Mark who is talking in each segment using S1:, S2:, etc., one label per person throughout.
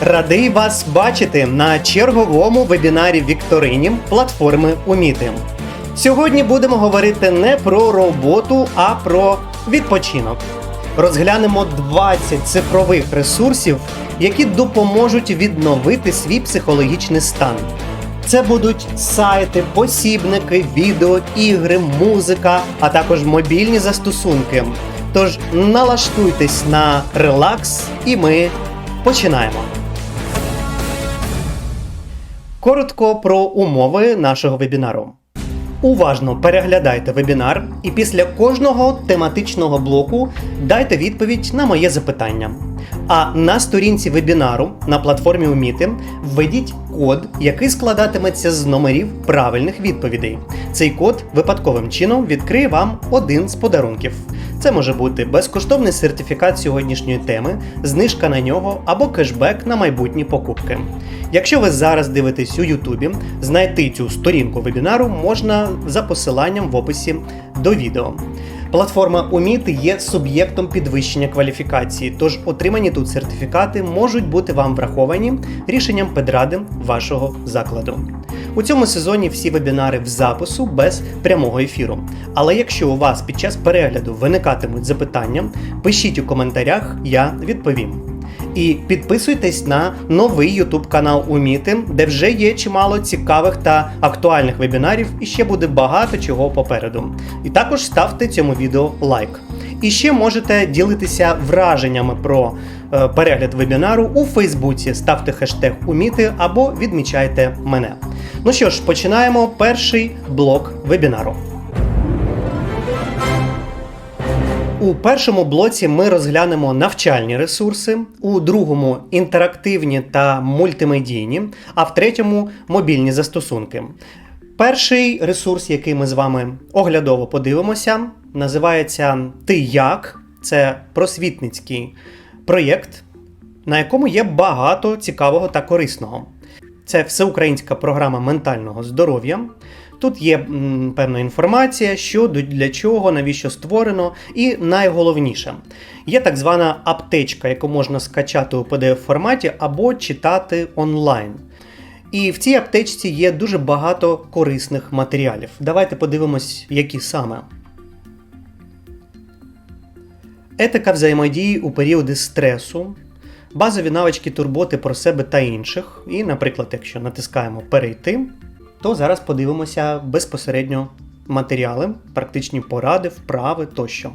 S1: Радий вас бачити на черговому вебінарі Вікторині платформи Уміти. Сьогодні будемо говорити не про роботу, а про відпочинок. Розглянемо 20 цифрових ресурсів, які допоможуть відновити свій психологічний стан. Це будуть сайти, посібники, відео, ігри, музика, а також мобільні застосунки. Тож налаштуйтесь на релакс, і ми починаємо. Коротко про умови нашого вебінару. Уважно переглядайте вебінар і після кожного тематичного блоку дайте відповідь на моє запитання. А на сторінці вебінару на платформі Уміти введіть код, який складатиметься з номерів правильних відповідей. Цей код випадковим чином відкриє вам один з подарунків. Це може бути безкоштовний сертифікат сьогоднішньої теми, знижка на нього або кешбек на майбутні покупки. Якщо ви зараз дивитесь у Ютубі, знайти цю сторінку вебінару можна за посиланням в описі до відео. Платформа Уміти є суб'єктом підвищення кваліфікації, тож отримані тут сертифікати можуть бути вам враховані рішенням педради вашого закладу. У цьому сезоні всі вебінари в запису без прямого ефіру. Але якщо у вас під час перегляду виникатимуть запитання, пишіть у коментарях, я відповім. І підписуйтесь на новий YouTube канал Уміти, де вже є чимало цікавих та актуальних вебінарів, і ще буде багато чого попереду. І також ставте цьому відео лайк. І ще можете ділитися враженнями про е, перегляд вебінару у Фейсбуці. Ставте хештег Уміти або відмічайте мене. Ну що ж, починаємо перший блок вебінару. У першому блоці ми розглянемо навчальні ресурси, у другому інтерактивні та мультимедійні, а в третьому мобільні застосунки. Перший ресурс, який ми з вами оглядово подивимося, називається Ти як? Це просвітницький проєкт, на якому є багато цікавого та корисного. Це всеукраїнська програма ментального здоров'я. Тут є певна інформація, що для чого, навіщо створено, і найголовніше, є так звана аптечка, яку можна скачати у pdf форматі або читати онлайн. І в цій аптечці є дуже багато корисних матеріалів. Давайте подивимось, які саме. Етика взаємодії у періоди стресу, базові навички турботи про себе та інших. І, наприклад, якщо натискаємо перейти, то зараз подивимося безпосередньо матеріали, практичні поради, вправи тощо.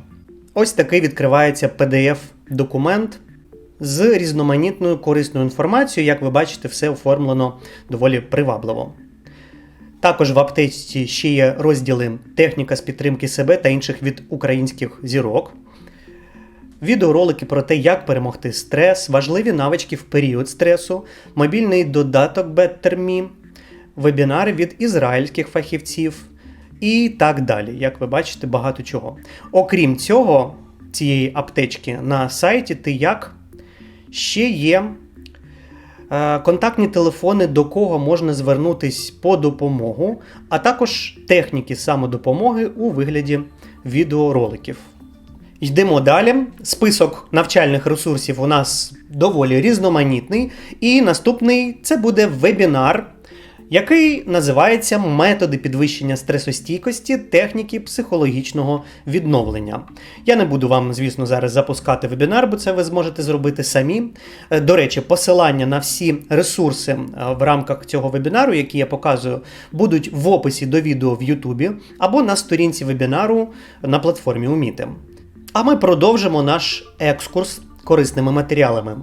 S1: Ось такий відкривається PDF-документ з різноманітною корисною інформацією. Як ви бачите, все оформлено доволі привабливо. Також в аптечці ще є розділи техніка з підтримки себе та інших від українських зірок. Відеоролики про те, як перемогти стрес, важливі навички в період стресу, мобільний додаток BetterMe, вебінари від ізраїльських фахівців і так далі. Як ви бачите, багато чого. Окрім цього, цієї аптечки на сайті ти як ще є е, контактні телефони, до кого можна звернутись по допомогу, а також техніки самодопомоги у вигляді відеороликів. Йдемо далі. Список навчальних ресурсів у нас доволі різноманітний. І наступний це буде вебінар, який називається Методи підвищення стресостійкості, техніки психологічного відновлення. Я не буду вам, звісно, зараз запускати вебінар, бо це ви зможете зробити самі. Е, До речі, посилання на всі ресурси е, в рамках цього вебінару, які я показую, будуть в описі до відео в Ютубі або на сторінці вебінару на платформі Уміти. А ми продовжимо наш екскурс корисними матеріалами.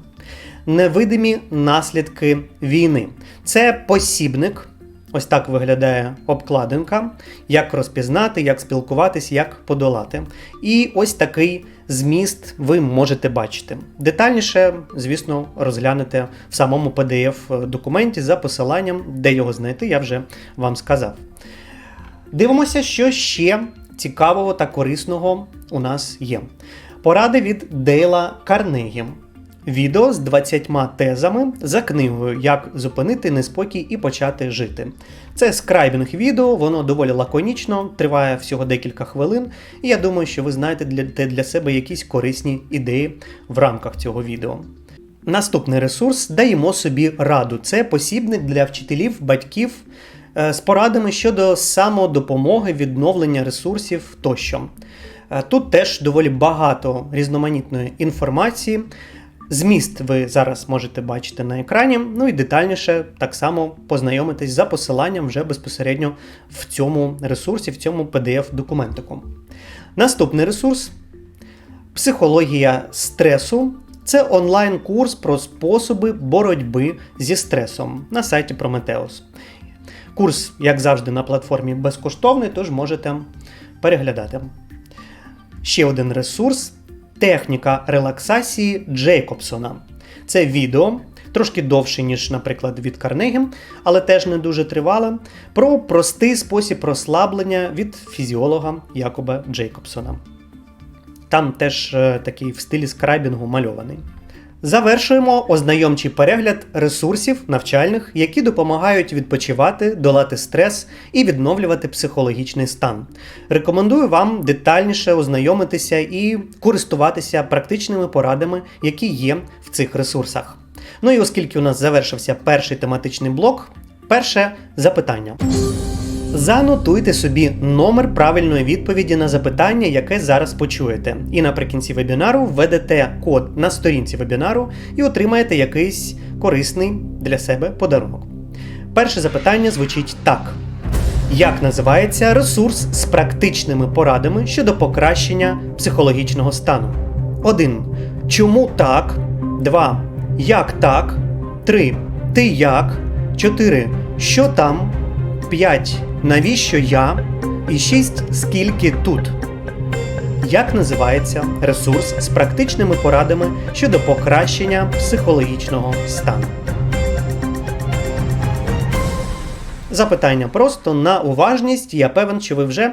S1: Невидимі наслідки війни. Це посібник. Ось так виглядає обкладинка, як розпізнати, як спілкуватись, як подолати. І ось такий зміст ви можете бачити. Детальніше, звісно, розглянете в самому PDF-документі за посиланням, де його знайти, я вже вам сказав. Дивимося, що ще цікавого та корисного у нас є. Поради від Дейла Карнегі. Відео з 20 тезами за книгою Як зупинити неспокій і почати жити. Це скрайбінг відео, воно доволі лаконічно, триває всього декілька хвилин, і я думаю, що ви знаєте для, для себе якісь корисні ідеї в рамках цього відео. Наступний ресурс даємо собі раду. Це посібник для вчителів, батьків е, з порадами щодо самодопомоги, відновлення ресурсів тощо. Е, Тут теж доволі багато різноманітної інформації. Зміст ви зараз можете бачити на екрані, ну і детальніше так само познайомитись за посиланням вже безпосередньо в цьому ресурсі, в цьому PDF-документику. Наступний ресурс психологія стресу. Це онлайн-курс про способи боротьби зі стресом на сайті Prometheus. Курс, як завжди, на платформі безкоштовний, тож можете переглядати. Ще один ресурс техніка релаксації Джейкобсона. Це відео, трошки довше, ніж, наприклад, від Карнегі, але теж не дуже тривале, про простий спосіб розслаблення від фізіолога Якоба Джейкобсона. Там теж е, такий в стилі скрайбінгу мальований. Завершуємо ознайомчий перегляд ресурсів навчальних, які допомагають відпочивати, долати стрес і відновлювати психологічний стан. Рекомендую вам детальніше ознайомитися і користуватися практичними порадами, які є в цих ресурсах. Ну і оскільки у нас завершився перший тематичний блок, перше запитання. Занотуйте собі номер правильної відповіді на запитання, яке зараз почуєте. І наприкінці вебінару введете код на сторінці вебінару і отримаєте якийсь корисний для себе подарунок. Перше запитання звучить так: Як називається ресурс з практичними порадами щодо покращення психологічного стану? 1. Чому так? 2. Як так? 3. Ти як? 4. Що там? 5. Навіщо я? І 6. Скільки тут? Як називається ресурс з практичними порадами щодо покращення психологічного стану? Запитання просто на уважність. Я певен, що ви вже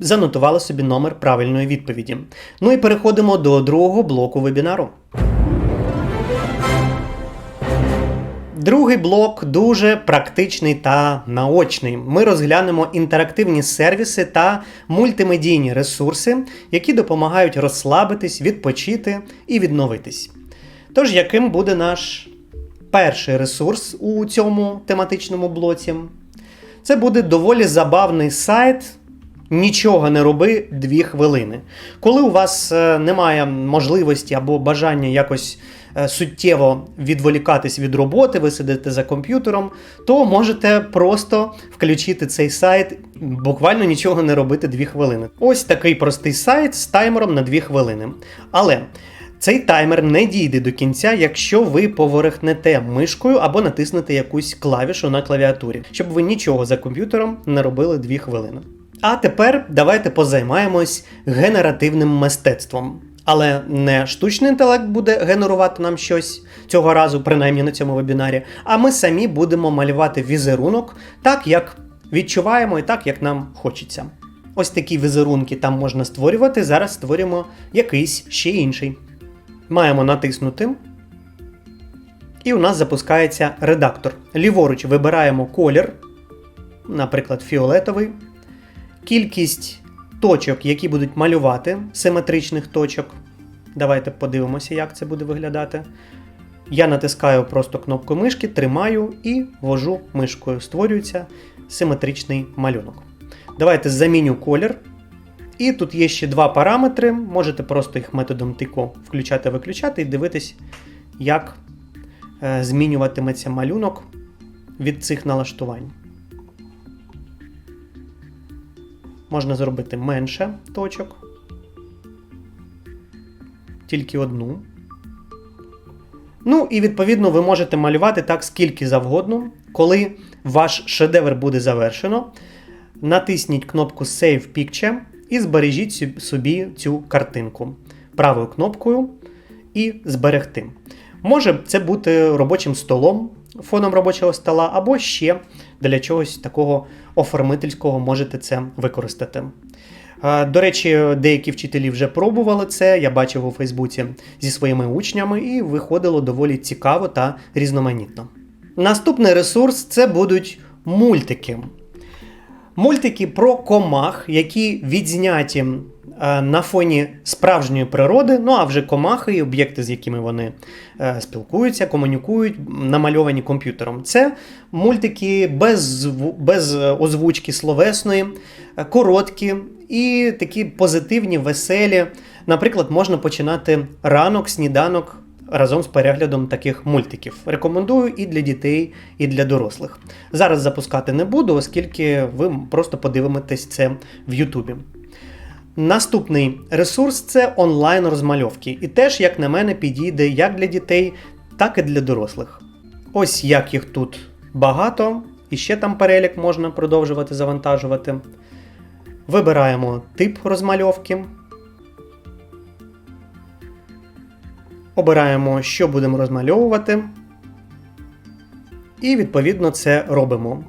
S1: занотували собі номер правильної відповіді. Ну і переходимо до другого блоку вебінару. Другий блок дуже практичний та наочний. Ми розглянемо інтерактивні сервіси та мультимедійні ресурси, які допомагають розслабитись, відпочити і відновитись. Тож, яким буде наш перший ресурс у цьому тематичному блоці? Це буде доволі забавний сайт. Нічого не роби дві хвилини. Коли у вас е, немає можливості або бажання якось суттєво відволікатись від роботи, ви сидите за комп'ютером, то можете просто включити цей сайт, буквально нічого не робити дві хвилини. Ось такий простий сайт з таймером на дві хвилини. Але цей таймер не дійде до кінця, якщо ви поворохнете мишкою або натиснете якусь клавішу на клавіатурі, щоб ви нічого за комп'ютером не робили дві хвилини. А тепер давайте позаймаємось генеративним мистецтвом. Але не штучний інтелект буде генерувати нам щось цього разу, принаймні на цьому вебінарі, а ми самі будемо малювати візерунок так, як відчуваємо і так, як нам хочеться. Ось такі візерунки там можна створювати. Зараз створюємо якийсь ще інший. Маємо натиснути. І у нас запускається редактор. Ліворуч вибираємо колір, наприклад, фіолетовий кількість точок, які будуть малювати, симетричних точок. Давайте подивимося, як це буде виглядати. Я натискаю просто кнопку мишки, тримаю і ввожу мишкою. Створюється симетричний малюнок. Давайте заміню колір. І тут є ще два параметри. Можете просто їх методом тику включати-виключати і дивитись, як е, змінюватиметься малюнок від цих налаштувань. Можна зробити менше точок. Тільки одну. Ну, і відповідно ви можете малювати так скільки завгодно. Коли ваш шедевр буде завершено, натисніть кнопку Save Picture і збережіть собі цю картинку правою кнопкою і зберегти. Може це бути робочим столом, фоном робочого стола, або ще для чогось такого оформительського можете це використати. До речі, деякі вчителі вже пробували це, я бачив у Фейсбуці зі своїми учнями, і виходило доволі цікаво та різноманітно. Наступний ресурс це будуть мультики. Мультики про комах, які відзняті е, на фоні справжньої природи, ну а вже комахи і об'єкти, з якими вони е, спілкуються, комунікують, намальовані комп'ютером. Це мультики без, без е, озвучки словесної, короткі і такі позитивні, веселі. Наприклад, можна починати ранок, сніданок разом з переглядом таких мультиків. Рекомендую і для дітей, і для дорослих. Зараз запускати не буду, оскільки ви просто подивитесь це в Ютубі. Наступний ресурс це онлайн розмальовки. І теж, як на мене, підійде як для дітей, так і для дорослих. Ось як їх тут багато, і ще там перелік можна продовжувати завантажувати. Вибираємо тип розмальовки. Обираємо, що будемо розмальовувати. І відповідно це робимо.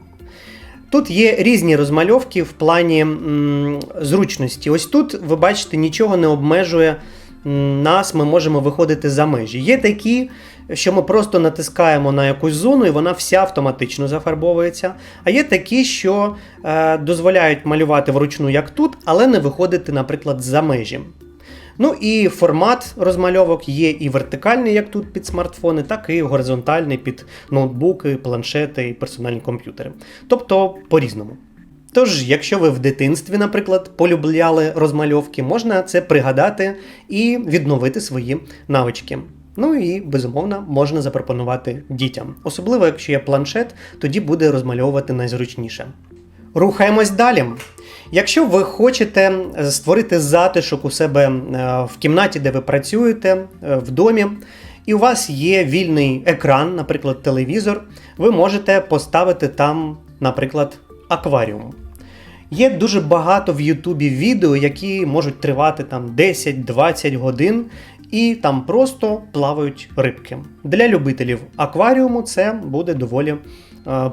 S1: Тут є різні розмальовки в плані м, зручності. Ось тут, ви бачите, нічого не обмежує нас, ми можемо виходити за межі. Є такі, що ми просто натискаємо на якусь зону, і вона вся автоматично зафарбовується. А є такі, що е, дозволяють малювати вручну, як тут, але не виходити, наприклад, за межі. Ну і формат розмальовок є і вертикальний, як тут під смартфони, так і горизонтальний під ноутбуки, планшети і персональні комп'ютери. Тобто по-різному. Тож, якщо ви в дитинстві, наприклад, полюбляли розмальовки, можна це пригадати і відновити свої навички. Ну і безумовно можна запропонувати дітям. Особливо, якщо є планшет, тоді буде розмальовувати найзручніше. Рухаємось далі. Якщо ви хочете створити затишок у себе е, в кімнаті, де ви працюєте, е, в домі, і у вас є вільний екран, наприклад, телевізор, ви можете поставити там, наприклад, акваріум. Є дуже багато в Ютубі відео, які можуть тривати там 10-20 годин, і там просто плавають рибки. Для любителів акваріуму це буде доволі е,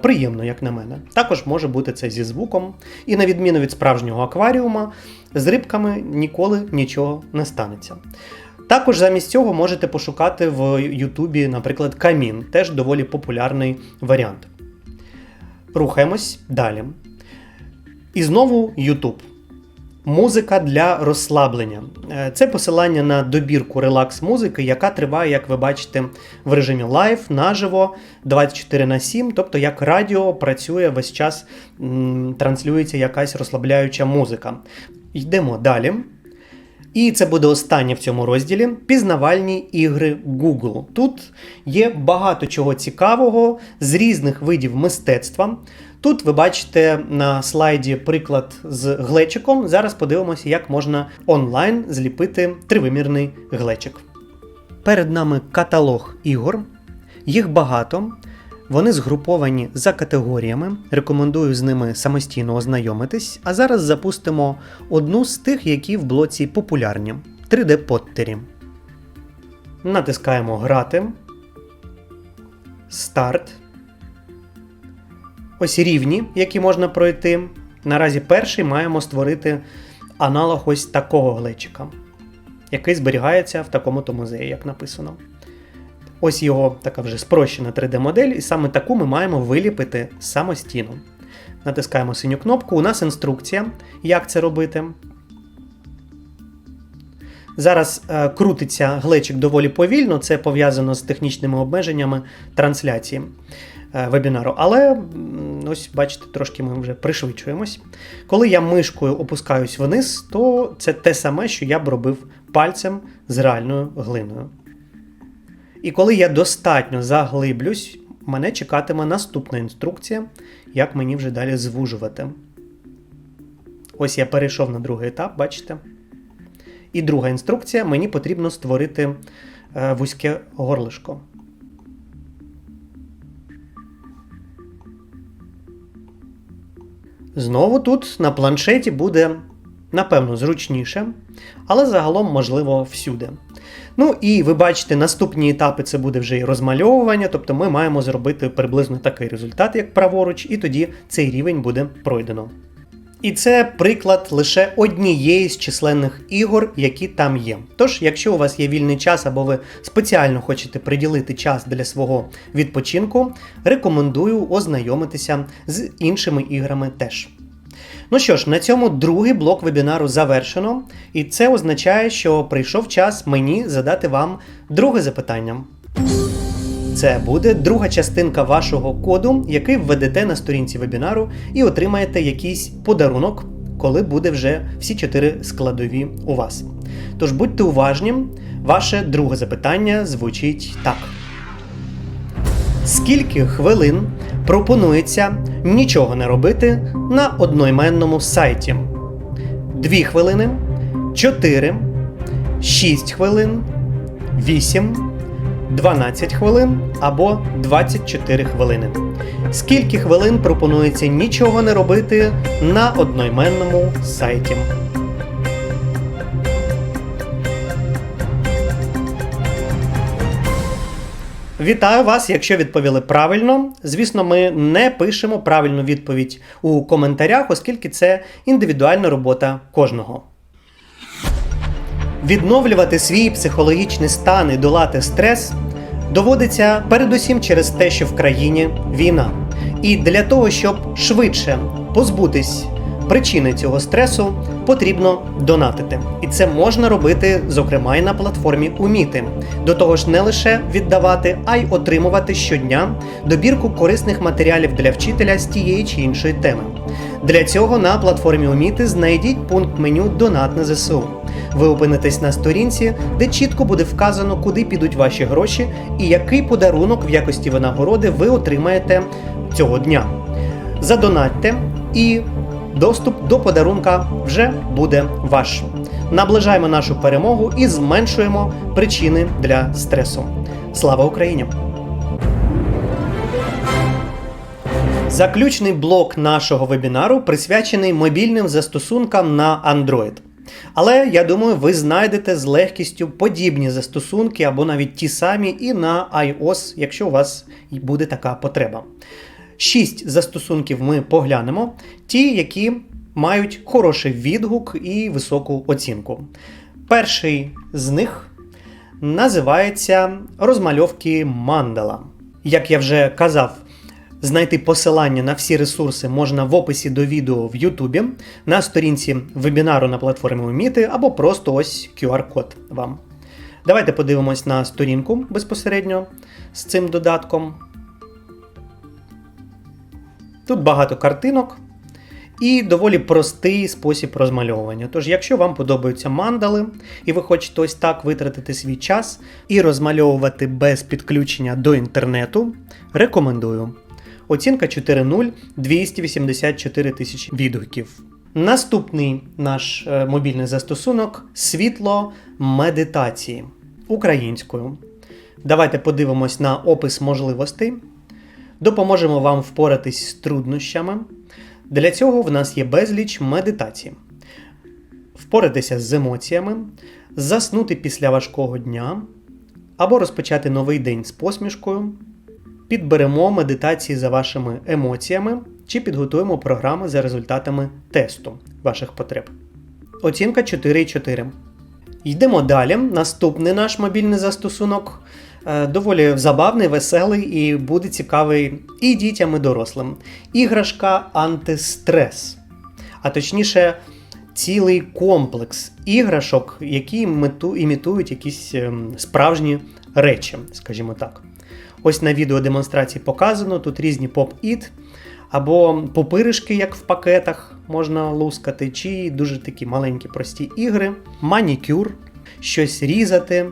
S1: приємно, як на мене. Також може бути це зі звуком, і на відміну від справжнього акваріума, з рибками ніколи нічого не станеться. Також замість цього можете пошукати в Ютубі, наприклад, камін, теж доволі популярний варіант. Рухаємось далі. І знову YouTube. Музика для розслаблення. Е, Це посилання на добірку релакс музики, яка триває, як ви бачите, в режимі лайв, наживо 24 на 7, тобто як радіо працює весь час, транслюється якась розслабляюча музика. Йдемо далі. І це буде останнє в цьому розділі пізнавальні ігри Google. Тут є багато чого цікавого з різних видів мистецтва. Тут ви бачите на слайді приклад з глечиком. Зараз подивимося, як можна онлайн зліпити тривимірний глечик. Перед нами каталог ігор. Їх багато. Вони згруповані за категоріями. Рекомендую з ними самостійно ознайомитись. А зараз запустимо одну з тих, які в блоці популярні 3D Поттері. Натискаємо Грати. Старт. Ось рівні, які можна пройти. Наразі перший маємо створити аналог ось такого глечика, який зберігається в такому-то музеї, як написано. Ось його така вже спрощена 3D-модель, і саме таку ми маємо виліпити самостійно. Натискаємо синю кнопку. У нас інструкція, як це робити. Зараз е, крутиться глечик доволі повільно, це пов'язано з технічними обмеженнями трансляції е, вебінару. Але ось бачите, трошки ми вже пришвидшуємось. Коли я мишкою опускаюсь вниз, то це те саме, що я б робив пальцем з реальною глиною. І коли я достатньо заглиблюсь, мене чекатиме наступна інструкція, як мені вже далі звужувати. Ось я перейшов на другий етап, бачите? І друга інструкція: мені потрібно створити е, вузьке горлишко. Знову тут на планшеті буде, напевно, зручніше, але загалом можливо всюди. Ну і ви бачите, наступні етапи це буде вже і розмальовування, тобто ми маємо зробити приблизно такий результат, як праворуч, і тоді цей рівень буде пройдено. І це приклад лише однієї з численних ігор, які там є. Тож, якщо у вас є вільний час або ви спеціально хочете приділити час для свого відпочинку, рекомендую ознайомитися з іншими іграми теж. Ну що ж, на цьому другий блок вебінару завершено, і це означає, що прийшов час мені задати вам друге запитання. Це буде друга частинка вашого коду, який введете на сторінці вебінару і отримаєте якийсь подарунок, коли буде вже всі чотири складові у вас. Тож будьте уважні, ваше друге запитання звучить так. Скільки хвилин пропонується нічого не робити на одноіменному сайті? 2 хвилини, 4, 6 хвилин, 8, 12 хвилин або 24 хвилини. Скільки хвилин пропонується нічого не робити на одноіменному сайті? Вітаю вас, якщо відповіли правильно. Звісно, ми не пишемо правильну відповідь у коментарях, оскільки це індивідуальна робота кожного. Відновлювати свій психологічний стан і долати стрес доводиться передусім через те, що в країні війна. І для того, щоб швидше позбутись причини цього стресу, потрібно донатити. І це можна робити, зокрема, і на платформі Уміти. До того ж, не лише віддавати, а й отримувати щодня добірку корисних матеріалів для вчителя з тієї чи іншої теми. Для цього на платформі Уміти знайдіть пункт меню Донат на ЗСУ. Ви опинитесь на сторінці, де чітко буде вказано, куди підуть ваші гроші і який подарунок в якості винагороди ви отримаєте цього дня. Задонатьте і доступ до подарунка вже буде ваш. Наближаємо нашу перемогу і зменшуємо причини для стресу. Слава Україні! Заключний блок нашого вебінару присвячений мобільним застосункам на Android. Але я думаю, ви знайдете з легкістю подібні застосунки або навіть ті самі і на iOS, якщо у вас буде така потреба. Шість застосунків ми поглянемо, ті, які мають хороший відгук і високу оцінку. Перший з них називається розмальовки мандала. Як я вже казав, Знайти посилання на всі ресурси можна в описі до відео в Ютубі, на сторінці вебінару на платформі Уміти або просто ось QR-код вам. Давайте подивимось на сторінку безпосередньо з цим додатком. Тут багато картинок і доволі простий спосіб розмальовування. Тож, якщо вам подобаються мандали, і ви хочете ось так витратити свій час і розмальовувати без підключення до інтернету, рекомендую. Оцінка 4.0 284 тисячі відгуків. Наступний наш е, мобільний застосунок світло медитації українською. Давайте подивимось на опис можливостей. Допоможемо вам впоратись з труднощами. Для цього в нас є безліч медитацій. Впоратися з емоціями, заснути після важкого дня або розпочати новий день з посмішкою. Підберемо медитації за вашими емоціями чи підготуємо програми за результатами тесту ваших потреб. Оцінка 4,4. Йдемо далі. Наступний наш мобільний застосунок доволі забавний, веселий і буде цікавий і дітям, і дорослим. Іграшка антистрес. А точніше, цілий комплекс іграшок, які імітують якісь ем, справжні речі, скажімо так. Ось на відео демонстрації показано, тут різні поп-іт, або попиришки, як в пакетах можна лускати, чи дуже такі маленькі прості ігри, манікюр, щось різати,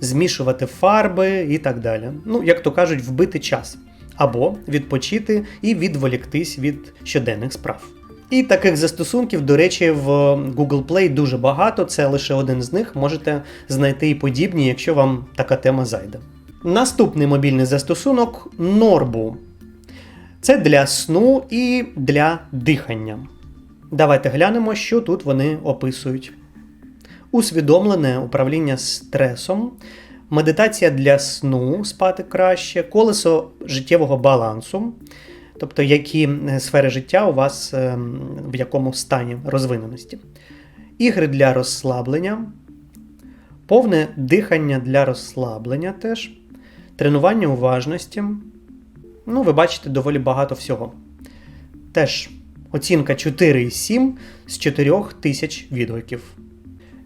S1: змішувати фарби і так далі. Ну, як то кажуть, вбити час. Або відпочити і відволіктись від щоденних справ. І таких застосунків, до речі, в Google Play дуже багато, це лише один з них. Можете знайти і подібні, якщо вам така тема зайде. Наступний мобільний застосунок Норбу. Це для сну і для дихання. Давайте глянемо, що тут вони описують. Усвідомлене управління стресом, медитація для сну спати краще, колесо життєвого балансу, тобто які е, сфери життя у вас ем, в якому стані розвиненості, ігри для розслаблення, повне дихання для розслаблення теж тренування уважності. Ну, ви бачите доволі багато всього. Теж Оцінка 4,7 з 4000 відгуків.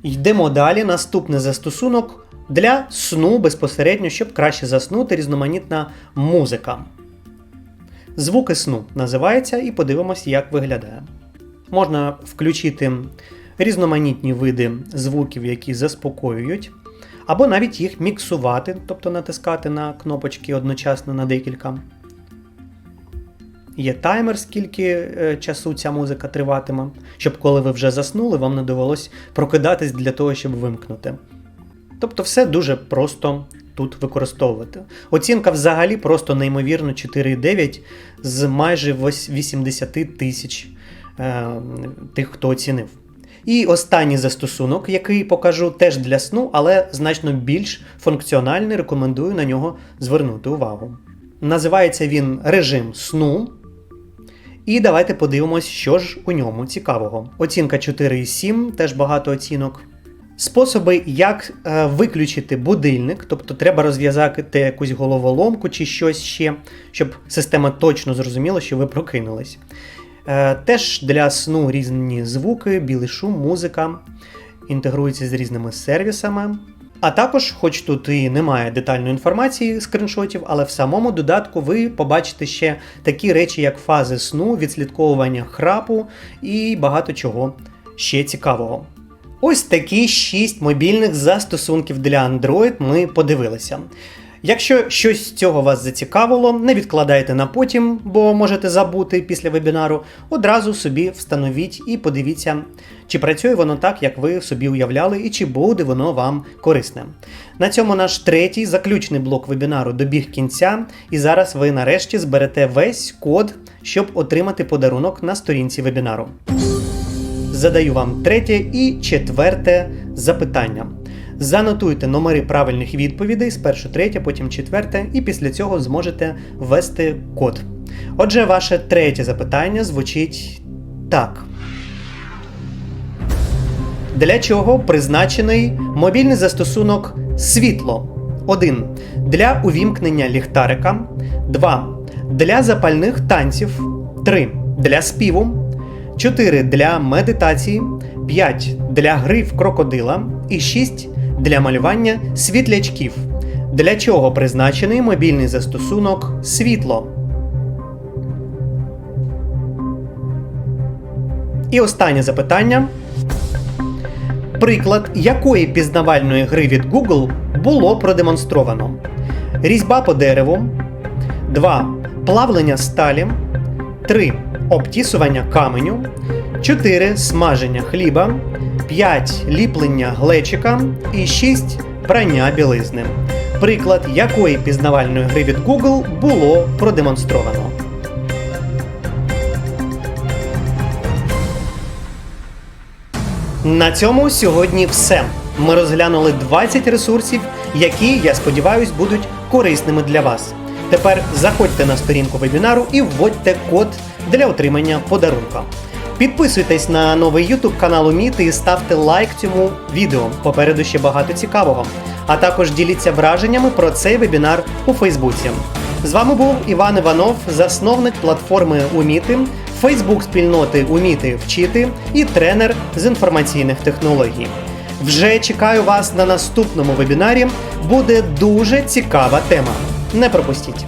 S1: Йдемо далі. Наступний застосунок для сну безпосередньо, щоб краще заснути різноманітна музика. Звуки сну називається, і подивимось, як виглядає. Можна включити різноманітні види звуків, які заспокоюють, або навіть їх міксувати, тобто натискати на кнопочки одночасно на декілька. Є таймер, скільки е, часу ця музика триватиме, щоб коли ви вже заснули, вам не довелось прокидатись для того, щоб вимкнути. Тобто все дуже просто тут використовувати. Оцінка взагалі просто неймовірно 4,9 з майже 80 тисяч е, тих, хто оцінив. І останній застосунок, який покажу теж для сну, але значно більш функціональний, рекомендую на нього звернути увагу. Називається він режим сну. І давайте подивимось, що ж у ньому цікавого. Оцінка 4,7, теж багато оцінок. Способи, як е, виключити будильник, тобто треба розв'язати якусь головоломку чи щось ще, щоб система точно зрозуміла, що ви прокинулись. Е, теж для сну різні звуки, білий шум, музика, інтегрується з різними сервісами. А також, хоч тут і немає детальної інформації скріншотів, але в самому додатку ви побачите ще такі речі, як фази сну, відслідковування храпу і багато чого ще цікавого. Ось такі 6 мобільних застосунків для Android ми подивилися. Якщо щось з цього вас зацікавило, не відкладайте на потім, бо можете забути після вебінару. Одразу собі встановіть і подивіться, чи працює воно так, як ви собі уявляли, і чи буде воно вам корисне. На цьому наш третій заключний блок вебінару добіг кінця, і зараз ви нарешті зберете весь код, щоб отримати подарунок на сторінці вебінару. Задаю вам третє і четверте запитання. Занотуйте номери правильних відповідей спершу третє, потім четверте, і після цього зможете ввести код. Отже, ваше третє запитання звучить так. Для чого призначений мобільний застосунок світло? 1. Для увімкнення ліхтарика. 2. Для запальних танців. 3. Для співу. 4 для медитації, 5 для гри в крокодила і 6 для малювання світлячків. Для чого призначений мобільний застосунок світло? І останнє запитання. Приклад якої пізнавальної гри від Google було продемонстровано? Різьба по дереву. 2. Плавлення сталі. 3. Обтісування каменю. 4. Смаження хліба. 5. Ліплення глечика. І 6. Прання білизни. Приклад якої пізнавальної гри від Google було продемонстровано. На цьому сьогодні все. Ми розглянули 20 ресурсів, які, я сподіваюся, будуть корисними для вас. Тепер заходьте на сторінку вебінару і вводьте код для отримання подарунка. Підписуйтесь на новий YouTube канал Уміти і ставте лайк цьому відео. Попереду ще багато цікавого. А також діліться враженнями про цей вебінар у Фейсбуці. З вами був Іван Іванов, засновник платформи Уміти, Фейсбук спільноти Уміти вчити і тренер з інформаційних технологій. Вже чекаю вас на наступному вебінарі. Буде дуже цікава тема. Не пропустіть!